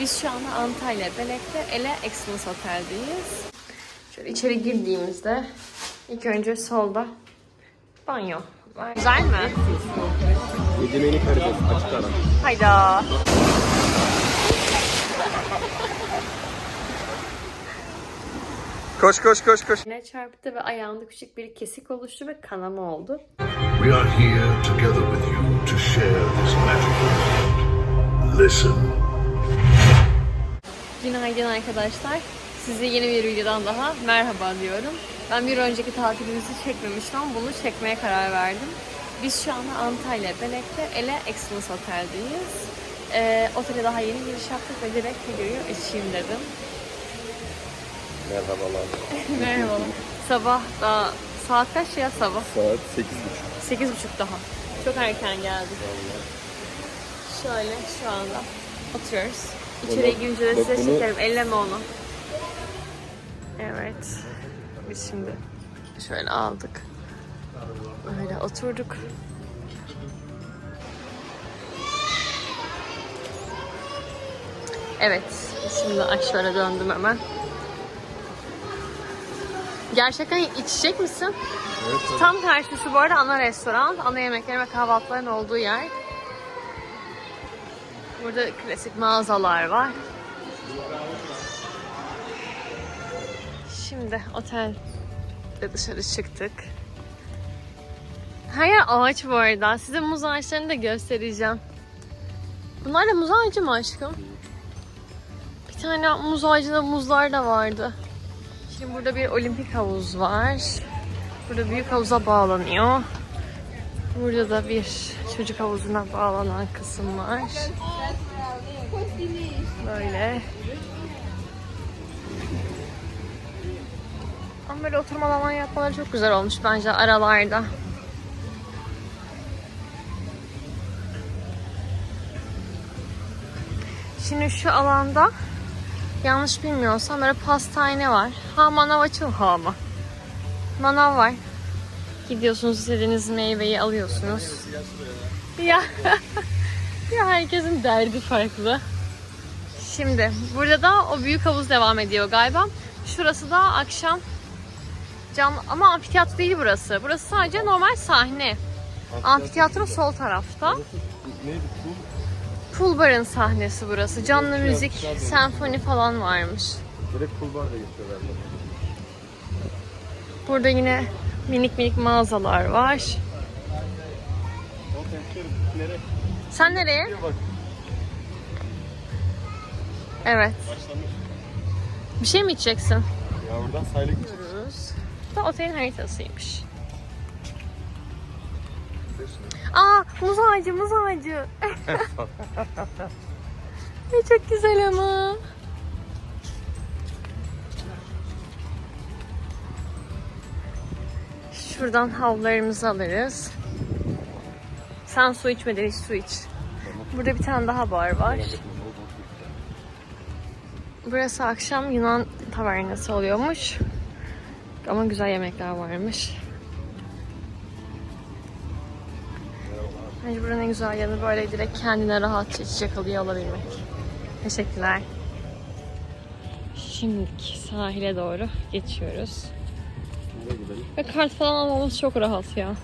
Biz şu anda Antalya Belek'te Ele Excellence Otel'deyiz. Şöyle içeri girdiğimizde ilk önce solda banyo var. Güzel mi? Yedimeğini karides açık ara. Hayda. Koş koş koş koş. Ne çarptı ve ayağında küçük bir kesik oluştu ve kanama oldu. We are here together with you to share this magical moment. Listen. Günaydın arkadaşlar. Size yeni bir videodan daha merhaba diyorum. Ben bir önceki tatilimizi çekmemiştim ama bunu çekmeye karar verdim. Biz şu anda Antalya Belek'te Ele Excellence Otel'deyiz. Ee, otele daha yeni giriş yaptık ve direkt videoyu açayım dedim. Merhabalar. Merhaba. Sabah daha saat kaç ya sabah? Saat 8.30. Sekiz buçuk daha. Çok erken geldik. Şöyle şu anda oturuyoruz. İçeriye girince de size bunu- çekerim. Elleme onu. Evet. Biz şimdi şöyle aldık. Böyle oturduk. Evet. Şimdi şöyle döndüm hemen. Gerçekten içecek misin? Evet. Tam karşısı bu arada ana restoran. Ana yemeklerin ve kahvaltıların olduğu yer. Burada klasik mağazalar var. Şimdi otelde dışarı çıktık. Her yer ağaç bu arada. Size muz ağaçlarını da göstereceğim. Bunlar da muz ağacı mı aşkım? Bir tane muz ağacında muzlar da vardı. Şimdi burada bir olimpik havuz var. Burada büyük havuza bağlanıyor. Burada da bir çocuk havuzuna bağlanan kısım var. Böyle. Ama böyle oturma alan yapmaları çok güzel olmuş bence aralarda. Şimdi şu alanda yanlış bilmiyorsam böyle pastane var. Ha manav açıl ha mı? Manav var. Gidiyorsunuz istediğiniz meyveyi alıyorsunuz. Ya. ya herkesin derdi farklı. Şimdi burada da o büyük havuz devam ediyor galiba. Şurası da akşam cam ama amfiteyatro değil burası. Burası sadece normal sahne. Amfiteyatro sol tarafta. Neydi? Pool barın sahnesi burası. Canlı müzik, senfoni falan varmış. Direkt kulbar da geçiyorlar. Burada yine minik minik mağazalar var. Sen nereye? Evet. Bir şey mi içeceksin? Ya buradan gideceğiz. Gidiyoruz. Bu da otelin haritasıymış. Aa muz ağacı muz ağacı. Ay, çok güzel ama. Şuradan havlularımızı alırız. Sen su içmeden hiç su iç. Burada bir tane daha bar var. Burası akşam Yunan tavernası oluyormuş. Ama güzel yemekler varmış. Bence buranın en güzel yanı böyle direkt kendine rahatça içecek alıyor alabilmek. Teşekkürler. Şimdi sahile doğru geçiyoruz. Ve kart falan almamız çok rahat ya.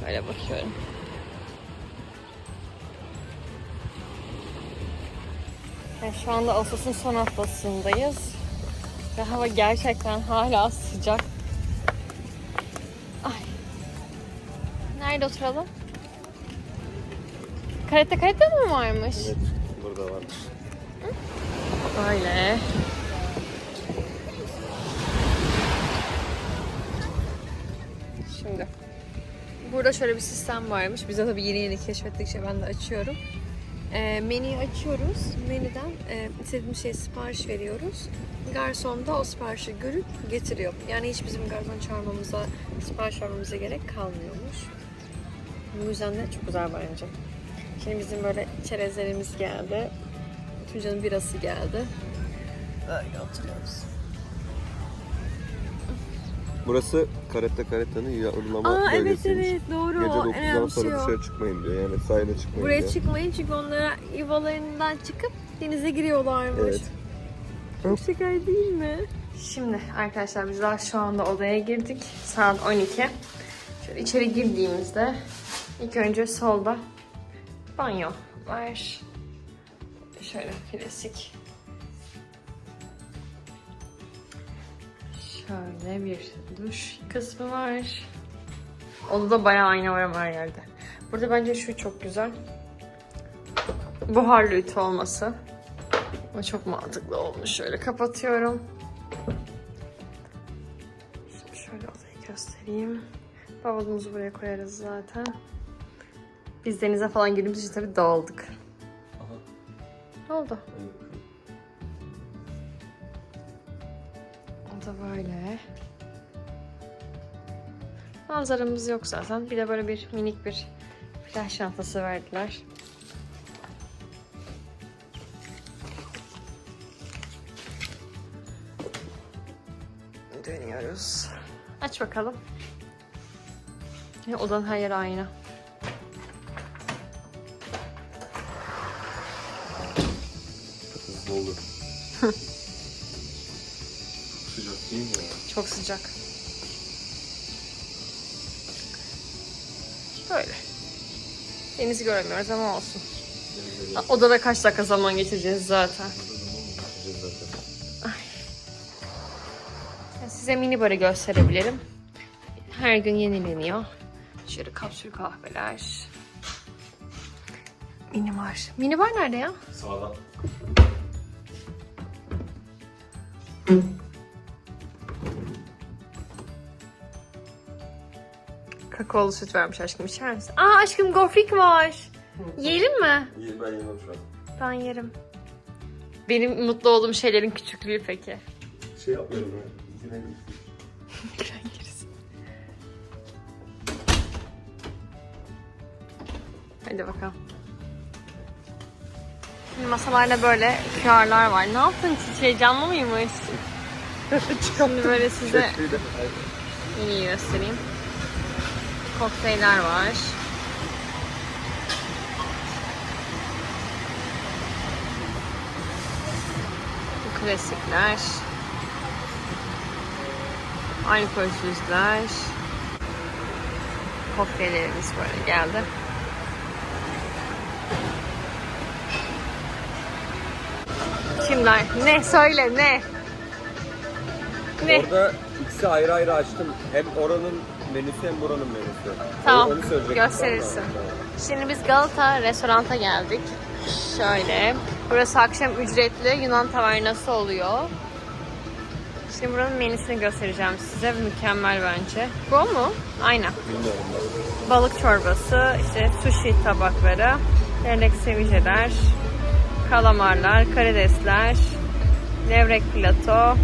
Şöyle bakıyorum. Yani şu anda Ağustos'un son haftasındayız. Ve hava gerçekten hala sıcak. Ay. Nerede oturalım? Karate karate mi varmış? Evet. Burada var. Böyle. Şimdi. Burada şöyle bir sistem varmış. Biz de tabii yeni yeni keşfettikçe ben de açıyorum. Ee, menüyü açıyoruz. Menüden e, istediğimiz şey sipariş veriyoruz. Garson da o siparişi görüp getiriyor. Yani hiç bizim garson çağırmamıza, sipariş vermemize gerek kalmıyormuş. Bu yüzden de çok güzel bence. Şimdi bizim böyle çerezlerimiz geldi. Tunca'nın birası geldi. Böyle oturuyoruz. Burası karetta karettanın yarılama Aa evet bölgesiymiş. evet doğru. Gece o 9'dan önemli sonra şey o. dışarı çıkmayın diyor. Yani sahile çıkmayın Buraya diyor. çıkmayın çünkü onlara yuvalarından çıkıp denize giriyorlarmış. Evet. Çok şeker değil mi? Şimdi arkadaşlar biz daha şu anda odaya girdik. Saat 12. Şöyle içeri girdiğimizde ilk önce solda banyo var. Şöyle klasik. Şöyle bir duş kısmı var. Odada bayağı ayna var ama her yerde. Burada bence şu çok güzel. Buharlı ütü olması. O çok mantıklı olmuş. Şöyle kapatıyorum. Şimdi şöyle odayı göstereyim. Bavulumuzu buraya koyarız zaten. Biz denize falan girdiğimiz için tabii dağıldık. Ne oldu? O da böyle. Manzaramız yok zaten. Bir de böyle bir minik bir flash çantası verdiler. Dönüyoruz. Aç bakalım. Ya, odanın her yeri aynı. Hızlı olur. Çok sıcak. Böyle. Denizi göremiyoruz ama olsun. Ha, Odada kaç dakika zaman geçireceğiz zaten. Ya Size mini barı gösterebilirim. Her gün yenileniyor. Şöyle kapsül kahveler. Mini bar. Mini nerede ya? Sağdan. Kakaolu süt vermiş aşkım içer misin? Aa aşkım gofrik var. Yiyelim mi? İyi ben yemem şu an. Ben yerim. Benim mutlu olduğum şeylerin küçüklüğü peki. Şey yapmıyorum ya. Yine Hadi bakalım. Şimdi masalarda böyle QR'lar var. Ne yaptın hiç heyecanlı mıymış? Şimdi böyle size iyi göstereyim. Kokteyller var. Bu klasikler. Alkolsüzler. Kokteyllerimiz böyle geldi. Kimler? Ne? Söyle ne? Ne? Orada ikisi ayrı ayrı açtım. Hem oranın menüsü hem buranın menüsü. Tamam, Onu söyleyecektim. gösterirsin. Şimdi biz Galata restoranta geldik. Şöyle. Burası akşam ücretli Yunan tavernası oluyor. Şimdi buranın menüsünü göstereceğim size. Mükemmel bence. Bu mu? Aynen. Bilmiyorum ben. Balık çorbası, işte sushi tabakları, levrek seviceler, kalamarlar, karidesler, levrek plato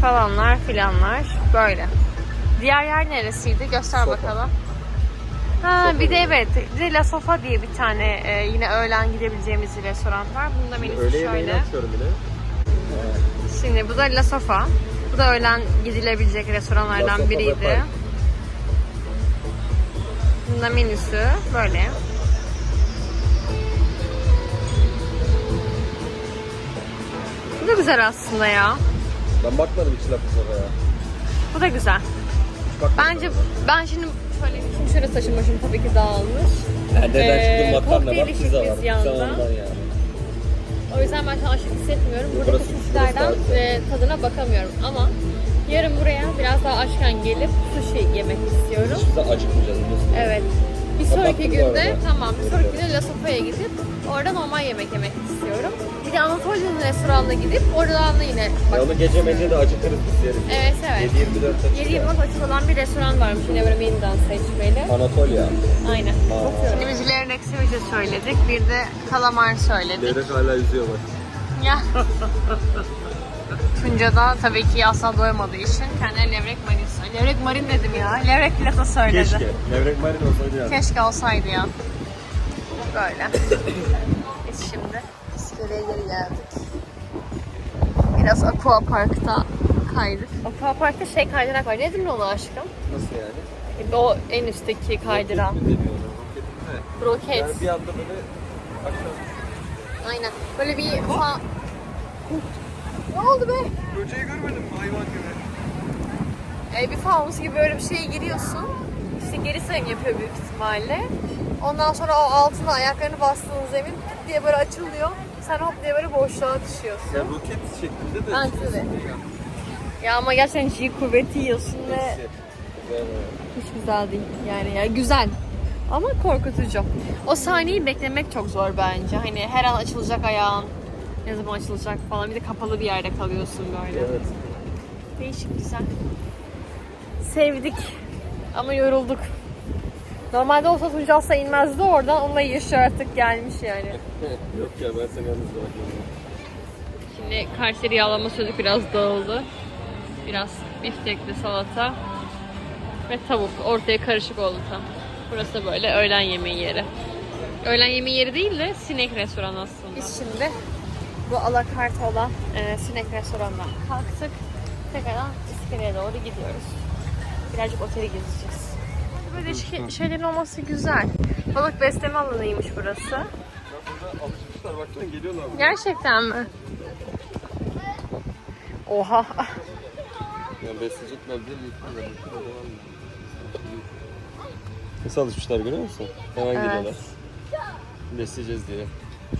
falanlar filanlar böyle. Diğer yer neresiydi? Göster Sofa. bakalım. Ha bir de evet, bir de La Sofa diye bir tane e, yine öğlen gidebileceğimiz bir restoran var. Bunun da menüsü Öğle şöyle. açıyorum yine. Şimdi bu da La Sofa. Bu da öğlen gidilebilecek restoranlardan La Sofa biriydi. Bunun da menüsü böyle. Bu da güzel aslında ya. Ben bakmadım hiç lafı sonra ya. Bu da güzel. Bakmadım. Bence ben şimdi şöyle şimdi şöyle saçım başım tabii ki dağılmış. Neden Ee, çıktım makarna kokteyl var, pizza. Pizza ondan. O yüzden ben şu an açlık hissetmiyorum. Buradaki Burası- daha e, tadına bakamıyorum ama yarın buraya biraz daha açken gelip sushi yemek istiyorum. Hiç de acıkmayacağız biliyorsun. Evet. Bir sonraki Kapattım günde tamam bir sonraki günde La Sofa'ya gidip orada normal yemek yemek istiyorum. De Anatolia'nın restoranına gidip oradan da yine Ya bak. onu gece mence de acıkırız biz yeriz. Evet evet. 7-24 açık. 7 yıllık açık olan bir restoran varmış yine böyle menüden seçmeli. Anatolia. Aynen. Aa. Şimdi biz levrek sevice söyledik. Bir de kalamar söyledik. Levrek hala yüzüyor bak. Ya. Tunca da tabii ki asla doymadığı için kendine levrek marin söyledi. Levrek marin dedim ya. Levrek plato söyledi. Keşke. Levrek marin olsaydı yani. Keşke olsaydı ya. Böyle. Biz şimdi iskeleye geri geldik. Biraz Aqua Park'ta kaydık. Aquapark'ta şey kaydırak var. Nedir ona aşkım? Nasıl yani? O en üstteki kaydıran. Roket. Yani bir anda böyle aşağı. Aynen. Böyle bir fa... Ne oldu be? Böceği görmedim mi? hayvan gibi. Ee, bir fanus gibi böyle bir şeye giriyorsun. İşte geri sayım yapıyor büyük ihtimalle. Ondan sonra o altına ayaklarını bastığın zemin diye böyle açılıyor. Sen hop diye böyle boşluğa düşüyorsun. Ya roket şeklinde de. Ha, tabii. Ya ama gerçekten G kuvveti yiyorsun ve hiç güzel değil. Yani ya güzel ama korkutucu. O sahneyi beklemek çok zor bence. Hani her an açılacak ayağın. Ne zaman açılacak falan. Bir de kapalı bir yerde kalıyorsun böyle. Evet. Değişik güzel. Sevdik. Ama yorulduk. Normalde olsa Tunca asla inmezdi oradan. Onunla yaşı artık gelmiş yani. Yok ya ben seni yalnız bırakmam. Şimdi Kayseri yağlama sözü biraz dağıldı. Biraz biftekli salata ve tavuk. Ortaya karışık oldu tam. Burası böyle öğlen yemeği yeri. Öğlen yemeği yeri değil de sinek restoran aslında. Biz şimdi bu alakart olan e, sinek restorandan kalktık. Tekrardan iskeleye doğru gidiyoruz. Birazcık oteli gezeceğiz. Böyle değişik şeylerin olması güzel. Balık besleme alanıymış burası. Ya burada alışmışlar baksana geliyorlar. buraya. Gerçekten mi? Oha. Yani besleyecekler diye büyütmüyorlar. Nasıl alışmışlar görüyor musun? Hemen Evet. geliyorlar. Besleyeceğiz diye.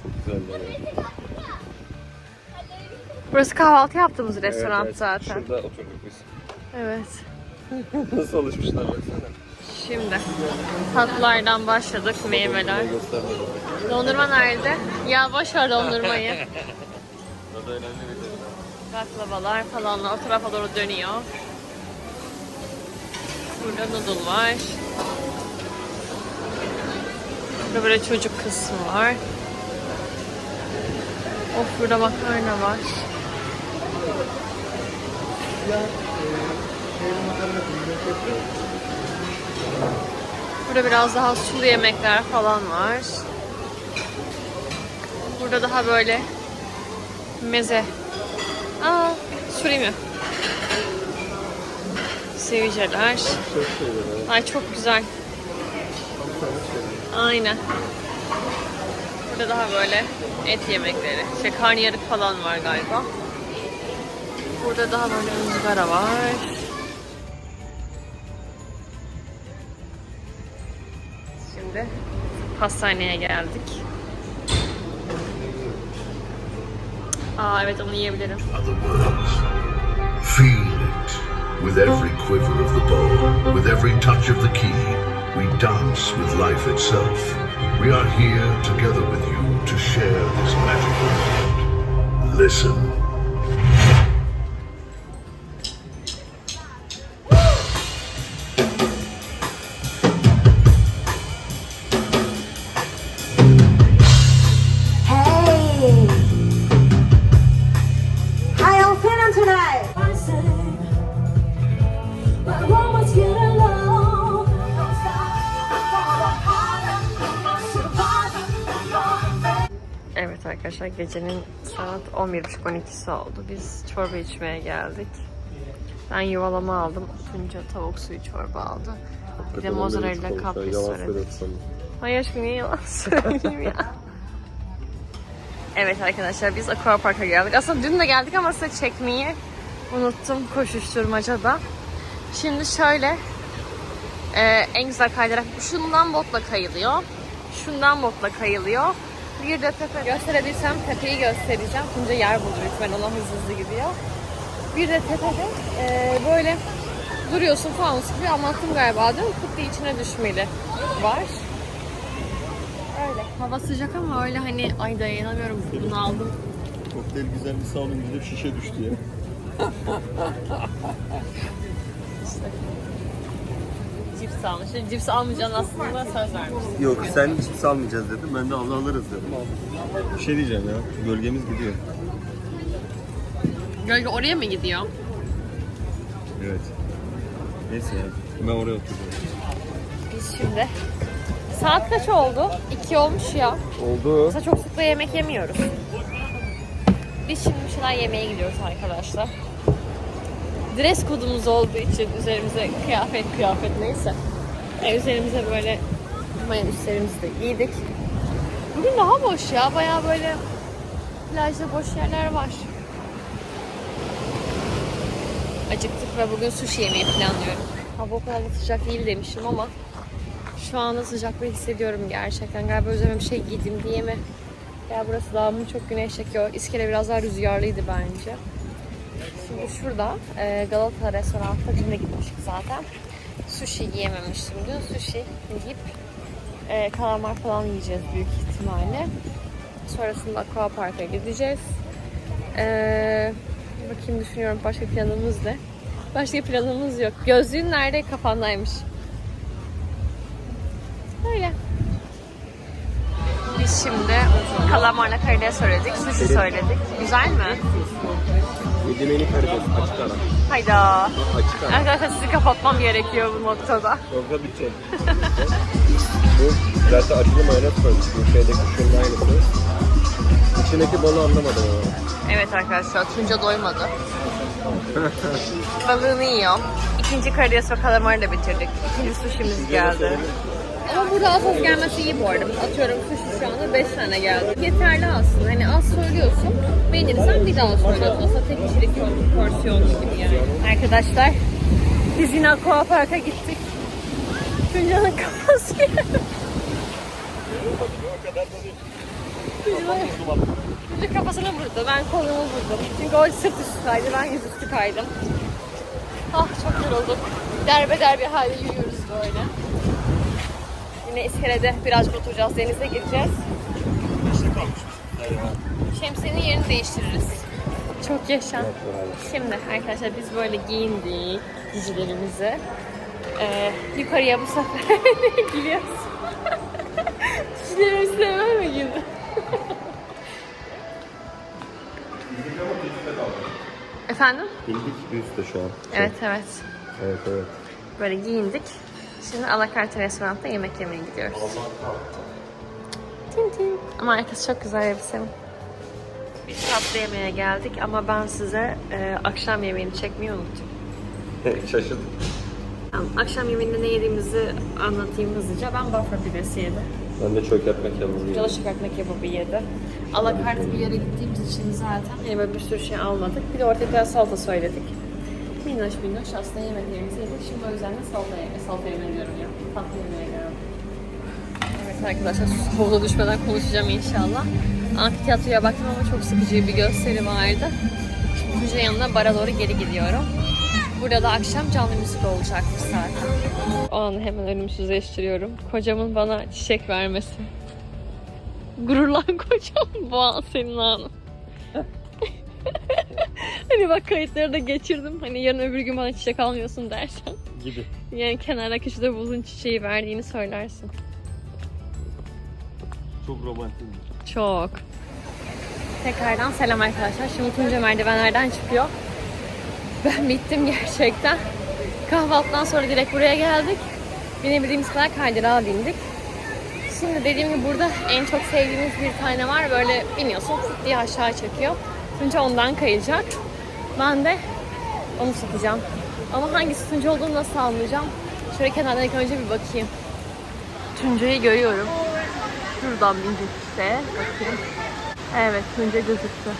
Çok güzeller ya. Burası kahvaltı yaptığımız restoran Evet, evet. zaten. Şurada oturduk biz. Evet. Nasıl alışmışlar baksana. Şimdi tatlılardan başladık meyveler. Dondurma nerede? Ya boş ver dondurmayı. Baklavalar falan o tarafa doğru dönüyor. Burada noodle var. Burada böyle çocuk kısmı var. Of burada makarna var. Burada biraz daha sulu yemekler falan var. Burada daha böyle meze. Aa, süreyim mi? Ya. Ay çok güzel. Aynen. Burada daha böyle et yemekleri. İşte karnıyarık falan var galiba. Burada daha böyle ızgara var. Pastaneye geldik. Aa evet onu yiyebilirim. Feel it. With every quiver of the bow, with every touch of the key, we dance with life itself. We are here together with you to share this magical moment. Listen. Gecenin saat 11.30-12'si oldu. Biz çorba içmeye geldik. Ben yuvalama aldım. Tunca tavuk suyu çorba aldı. Bir de mozzarella kapris söyledik. Ay aşkım niye yalan söyleyeyim ya. Evet arkadaşlar biz Aquapark'a geldik. Aslında dün de geldik ama size çekmeyi unuttum koşuşturmacada. Şimdi şöyle e, en güzel kaydırak şundan botla kayılıyor. Şundan botla kayılıyor. Bir de tepe gösterebilsem tepeyi göstereceğim. Tunca yer bulur lütfen ona hızlı hızlı gidiyor. Bir de tepede e, böyle duruyorsun fanus gibi anlattım galiba değil mi? Kutu içine düşmeli var. Öyle. Hava sıcak ama öyle hani ay dayanamıyorum bunu aldım. Kokteyl güzel bir sağolun bize şişe düştü ya. İşte. Cips almış. Cips almayacaksın aslında söz vermiş. Yok sen cips almayacağız dedim. Ben de Allah alırız dedim. Bir şey diyeceğim ya. Gölgemiz gidiyor. Gölge oraya mı gidiyor? Evet. Neyse ya. Ben oraya oturacağım. Biz şimdi Saat kaç oldu? 2 olmuş ya. Oldu. Mesela çok sık da yemek yemiyoruz. Biz şimdi bir şeyler yemeye gidiyoruz arkadaşlar. Dress kodumuz olduğu için üzerimize kıyafet kıyafet neyse. E, üzerimize böyle mayon üstlerimizi de giydik. Bugün daha boş ya. Bayağı böyle plajda boş yerler var. Acıktık ve bugün sushi yemeyi planlıyorum. Hava o kadar da sıcak değil demişim ama şu anda sıcaklığı hissediyorum gerçekten. Galiba üzerime bir şey giydim diye mi? Ya burası daha mı çok güneş çekiyor. İskele biraz daha rüzgarlıydı bence. Şimdi şurada e, Galata restoranda dün de gitmiştik zaten. Sushi yiyememiştim dün. Sushi yiyip e, kalamar falan yiyeceğiz büyük ihtimalle. Sonrasında Aqua Park'a gideceğiz. E, bakayım düşünüyorum başka planımız ne? Başka planımız yok. Gözlüğün nerede? Kafandaymış. Öyle. Biz şimdi kalamarla karides söyledik, sushi söyledik. Güzel mi? Ödemeni karides açık ara. Hayda. Açık ara. Arkadaşlar sizi kapatmam gerekiyor bu noktada. Yoksa bitecek. Bu zaten acılı mayonez koymuş. Bu şeydeki şunun aynısı. İçindeki balı anlamadım ama. Evet arkadaşlar Tunca doymadı. Balığını yiyor. İkinci karides ve kalamarı da bitirdik. İkinci sushimiz geldi. Ama burada az az gelmesi iyi bu arada. Atıyorum sushi şu anda 5 tane geldi. Yeterli aslında. Hani az söylüyorsun. Beğenirsen bir daha söylüyorsun. Aslında tek kişilik porsiyon gibi yani. Arkadaşlar biz yine Aqua Park'a gittik. Tunca'nın kafası Tunca kafasını vurdu. Ben kolumu vurdum. Çünkü o sırt üstü kaydı. Ben yüzüstü kaydım. Ah çok yorulduk. Derbeder bir halde yürüyoruz böyle. Yine iskelede birazcık oturacağız. Denize gireceğiz. Şemsiyenin yerini değiştiririz. Çok yaşa. Şimdi arkadaşlar biz böyle giyindik dizilerimizi. Ee, yukarıya bu sefer gidiyoruz. Dizilerim üstüne mi girdi? Efendim? Bildik üstte şu an. Evet evet. Evet evet. Böyle giyindik. Şimdi alakarte restoranda yemek yemeye gidiyoruz. Tin tin. Ama arkası çok güzel elbisenin. Biz tatlı yemeğe geldik ama ben size e, akşam yemeğini çekmeyi unuttum. Şaşırdım. Tamam, akşam yemeğinde ne yediğimizi anlatayım hızlıca. Ben bafra pidesi yedim. Ben de çökertme kebabı Yola çıkartma kebabı yedi. Alakart bir yere gittiğimiz için zaten yani böyle bir sürü şey almadık. Bir de ortaya biraz salata söyledik. Minnoş minnoş aslında yemeklerimizi yedik. Şimdi o yüzden de salata, salata yemeğe gidiyorum ya. Tatlı yemeğe gidiyorum. Evet arkadaşlar havuza düşmeden konuşacağım inşallah. Amfiteyatroya baktım ama çok sıkıcı bir gösteri vardı. Şimdi müze yanına bara doğru geri gidiyorum. Burada da akşam canlı müzik olacakmış zaten. O anı hemen ölümsüzleştiriyorum. Kocamın bana çiçek vermesi. Gururlan kocam bu an senin anın. Hani bak kayıtları da geçirdim. Hani yarın öbür gün bana çiçek almıyorsun dersen. Gibi. Yani kenara köşede buzun çiçeği verdiğini söylersin. Çok romantik. Çok. Tekrardan selam arkadaşlar. Şimdi Tunca merdivenlerden çıkıyor. Ben bittim gerçekten. Kahvaltıdan sonra direkt buraya geldik. Binebildiğimiz kadar kaydırağa bindik. Şimdi dediğim gibi burada en çok sevdiğimiz bir tane var. Böyle biniyorsun diye aşağı çekiyor. Tunca ondan kayacak. Ben de onu satacağım. Ama hangisi Tunca olduğunu nasıl anlayacağım? Şöyle kenardan ilk önce bir bakayım. Tunca'yı görüyorum. Şuradan bindik işte. Bakayım. Evet Tunca gözüktü.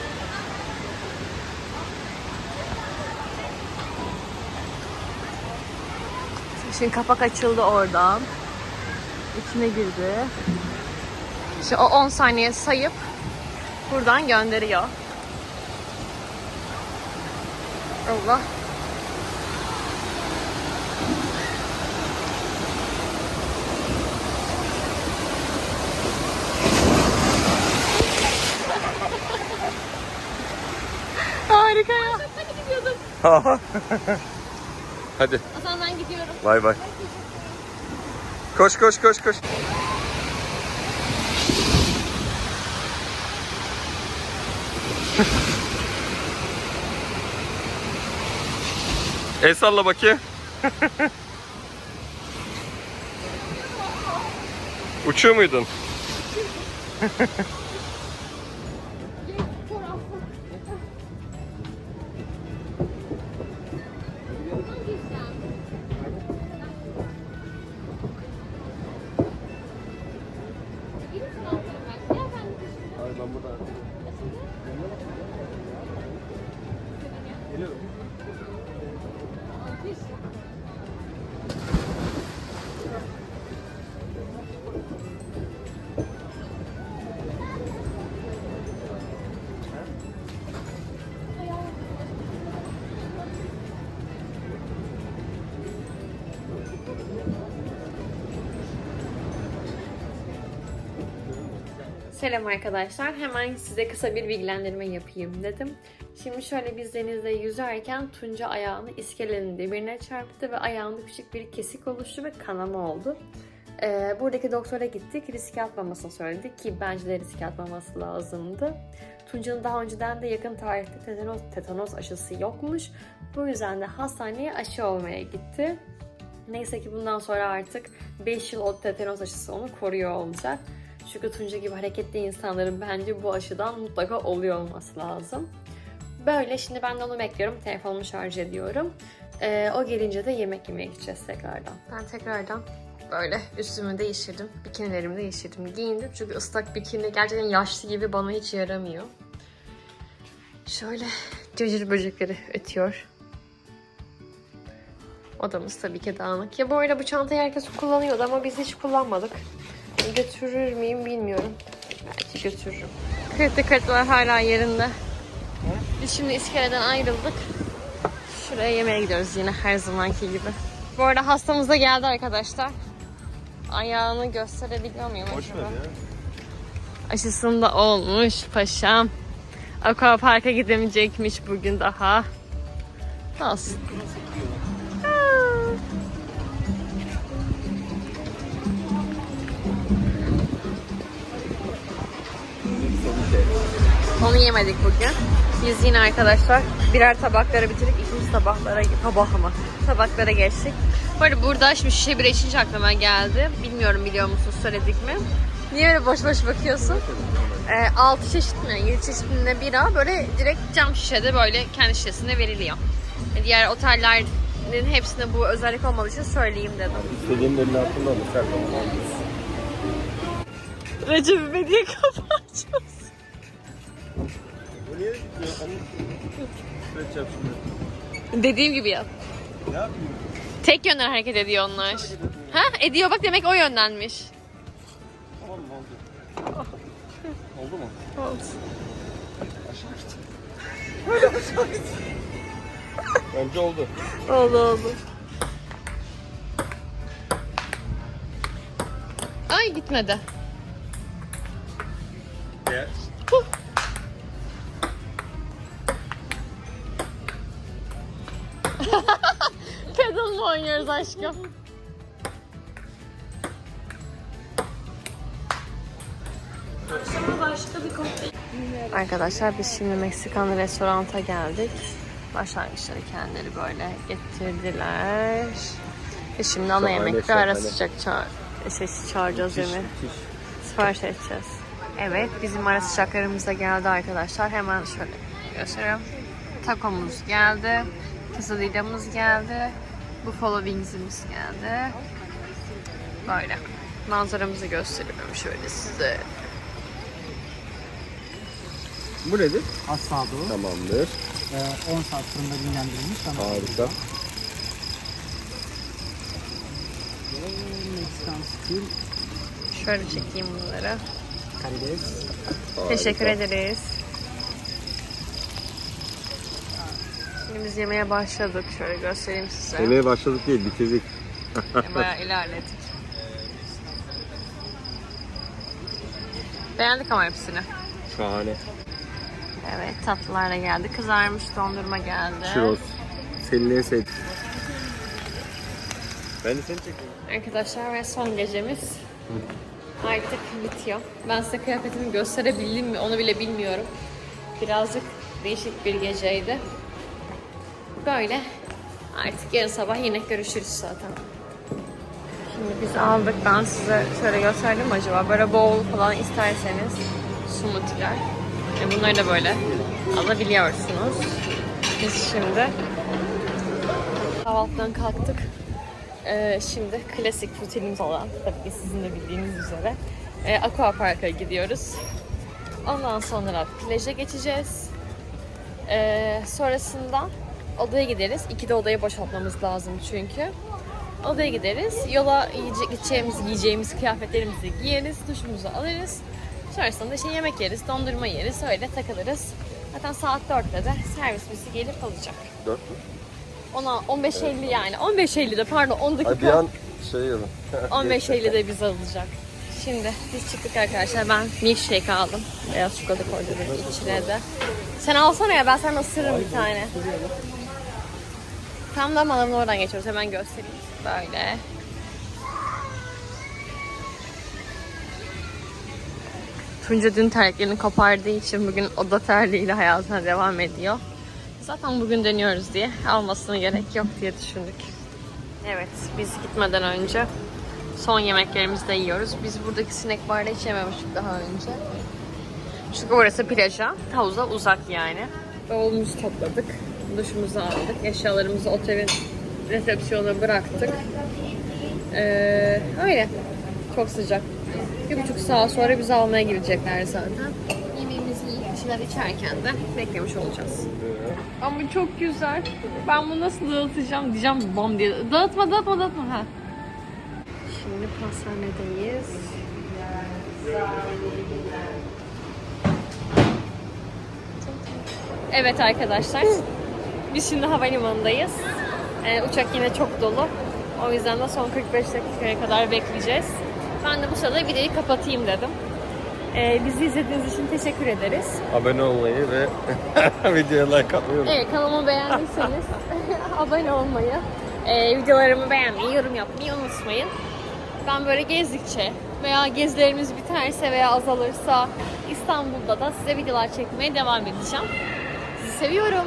Şimdi kapak açıldı oradan. İçine girdi. Şimdi o 10 saniye sayıp buradan gönderiyor. Allah. Harika ya. Hadi O zaman ben gidiyorum. bay bay. Koş koş koş koş. El salla bakayım. Uçuyor muydun? Selam arkadaşlar. Hemen size kısa bir bilgilendirme yapayım dedim. Şimdi şöyle biz denizde yüzerken Tunca ayağını iskelenin dibine çarptı ve ayağında küçük bir kesik oluştu ve kanama oldu. Ee, buradaki doktora gittik. Riske atmamasını söyledik ki bence de riske atmaması lazımdı. Tunca'nın daha önceden de yakın tarihte tetanos, tetanos aşısı yokmuş. Bu yüzden de hastaneye aşı olmaya gitti. Neyse ki bundan sonra artık 5 yıl o tetanos aşısı onu koruyor olacak. Çünkü Tunca gibi hareketli insanların bence bu aşıdan mutlaka oluyor olması lazım. Böyle şimdi ben de onu bekliyorum. Telefonumu şarj ediyorum. Ee, o gelince de yemek yemeye gideceğiz tekrardan. Ben tekrardan böyle üstümü değiştirdim. Bikinilerimi değiştirdim. Giyindim çünkü ıslak bikini gerçekten yaşlı gibi bana hiç yaramıyor. Şöyle cırcır böcekleri ötüyor. Odamız tabii ki dağınık. Ya bu arada bu çantayı herkes kullanıyordu ama biz hiç kullanmadık. Götürür müyüm bilmiyorum. Belki götürürüm. Kritik kartlar hala yerinde. Biz şimdi iskeleden ayrıldık. Şuraya yemeğe gidiyoruz yine her zamanki gibi. Bu arada hastamız da geldi arkadaşlar. Ayağını gösterebiliyor muyum Boş acaba? ya. Aşısında olmuş paşam. Aqua Park'a gidemeyecekmiş bugün daha. Olsun. Onu yemedik bugün. Biz yine arkadaşlar birer tabakları bitirip ikinci tabaklara tabak ama tabaklara geçtik. Bu arada burada şimdi şişe bira içince aklıma geldi. Bilmiyorum biliyor musun söyledik mi? Niye öyle boş boş bakıyorsun? Ee, 6 çeşit mi? 7 çeşitinde bira böyle direkt cam şişede böyle kendi şişesinde veriliyor. E, Diğer otellerin hepsinde bu özellik olmadığı için söyleyeyim dedim. İstediğin elini altında alır. Sen Recep açıyoruz. Bu niye gidiyor? Dediğim gibi yap. Ne yapayım? Tek yönden hareket ediyor onlar. Ha? Ediyor bak demek o yöndenmiş. Tamam oldu? Oldu mu? Oldu. Bence oldu. Oldu oldu. Ay gitmedi. Gel. Oynuyoruz aşkım? Arkadaşlar biz şimdi Meksikan restoranta geldik. Başlangıçları kendileri böyle getirdiler. Ve şimdi ana Şahane, yemek ve şahane. ara sıcak çağır, şey, çağıracağız yemeği. Müthiş. Sipariş edeceğiz. Evet, bizim ara sıcaklarımız da geldi arkadaşlar. Hemen şöyle göstereyim. Tacomuz geldi. Quesadillamız geldi. Buffalo Wings'imiz geldi. Böyle. Manzaramızı gösteriyorum şöyle size. Bu nedir? Asado. Tamamdır. Ee, 10 saat fırında dinlendirilmiş ama Harika. Meksikan stil, Şöyle çekeyim bunları. karides. Teşekkür ederiz. Şimdi biz yemeğe başladık. Şöyle göstereyim size. Yemeğe başladık değil, bitirdik. Bayağı ilerledik. Beğendik ama hepsini. Şahane. Evet tatlılar da geldi. Kızarmış dondurma geldi. Churros. Senin en sevdiğin. Ben de seni çekeyim. Arkadaşlar ve son gecemiz artık bitiyor. Ben size kıyafetimi gösterebildim mi onu bile bilmiyorum. Birazcık değişik bir geceydi. Böyle. Artık yarın sabah yine görüşürüz zaten. Şimdi biz aldık. Ben size şöyle gösterdim acaba? Böyle bowl falan isterseniz smoothie'ler. E bunları da böyle alabiliyorsunuz. Biz şimdi kahvaltıdan kalktık. Ee, şimdi klasik rutinimiz olan, tabii ki sizin de bildiğiniz üzere, e, Aqua Park'a gidiyoruz. Ondan sonra plaja geçeceğiz. Ee, sonrasında odaya gideriz. İkide odayı boşaltmamız lazım çünkü. Odaya gideriz. Yola yiyecek, gideceğimiz, yiyeceğimiz kıyafetlerimizi giyeriz. Duşumuzu alırız. Sonrasında işte yemek yeriz, dondurma yeriz. Öyle takılırız. Zaten saat 4'te de servis bizi gelip alacak. Dört mü? Ona 15.50 yani. 15.50'de pardon 10 dakika. Ay bir an şey yedim. 15.50'de bizi alacak. Şimdi biz çıktık arkadaşlar. Ben milkshake aldım. Beyaz çikolata koydum içine de. Sen alsana ya ben sana ısırırım bir tane. Tam da manavın oradan geçiyoruz. Hemen göstereyim. Böyle. Tunca dün terliklerini kopardığı için bugün oda terliğiyle hayatına devam ediyor. Zaten bugün dönüyoruz diye almasına gerek yok diye düşündük. Evet, biz gitmeden önce son yemeklerimizi de yiyoruz. Biz buradaki sinek barda hiç yememiştik daha önce. Çünkü orası plaja, havuza uzak yani. Bavulumuzu topladık, duşumuzu aldık, eşyalarımızı otelin resepsiyonuna bıraktık. Ee, öyle. Çok sıcak. Bir buçuk saat sonra bizi almaya gelecekler zaten. Yemeğimizi yiyip şeyler içerken de beklemiş olacağız. Ama çok güzel. Ben bunu nasıl dağıtacağım diyeceğim bam diye. Dağıtma dağıtma dağıtma. Ha. Şimdi pastanedeyiz. Evet arkadaşlar. Biz şimdi havalimanındayız. Ee, uçak yine çok dolu. O yüzden de son 45 dakikaya kadar bekleyeceğiz. Ben de bu sırada videoyu kapatayım dedim. Ee, bizi izlediğiniz için teşekkür ederiz. Abone olmayı ve videoya like atmayı unutmayın. Evet kanalımı beğendiyseniz abone olmayı, e, videolarımı beğenmeyi, yorum yapmayı unutmayın. Ben böyle gezdikçe veya gezilerimiz biterse veya azalırsa İstanbul'da da size videolar çekmeye devam edeceğim. Sizi seviyorum.